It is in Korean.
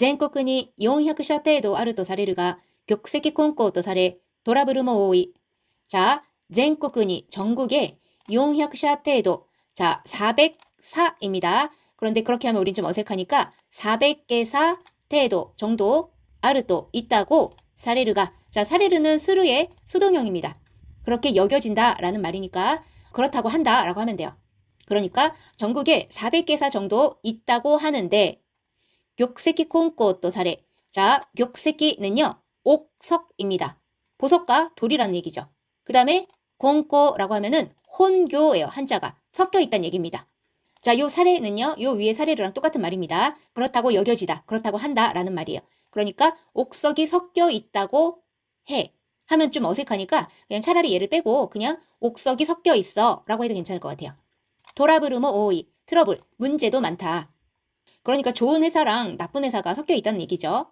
全国に400社程度あるとされるが、玉石混交とされ、トラブルも多い。 자, 전국이 전국에 400社 程度. 자, 404입니다. 그런데 그렇게 하면 우린 좀 어색하니까 400개사 程度 정도 아르도 있다고 사레르가 자, 사레르는 스르의 수동형입니다. 그렇게 여겨진다라는 말이니까 그렇다고 한다라고 하면 돼요. 그러니까 전국에 400개사 정도 있다고 하는데 격세키 콩꽃도 사례. 자, 격세키는요. 옥석입니다. 보석과 돌이라는 얘기죠. 그 다음에 공고라고 하면은 혼교예요. 한자가 섞여 있다는 얘기입니다. 자, 요 사례는요. 요 위에 사례랑 똑같은 말입니다. 그렇다고 여겨지다. 그렇다고 한다라는 말이에요. 그러니까 옥석이 섞여 있다고 해. 하면 좀 어색하니까 그냥 차라리 얘를 빼고 그냥 옥석이 섞여 있어 라고 해도 괜찮을 것 같아요. 도라브르모 오이, 트러블, 문제도 많다. 그러니까 좋은 회사랑 나쁜 회사가 섞여 있다는 얘기죠.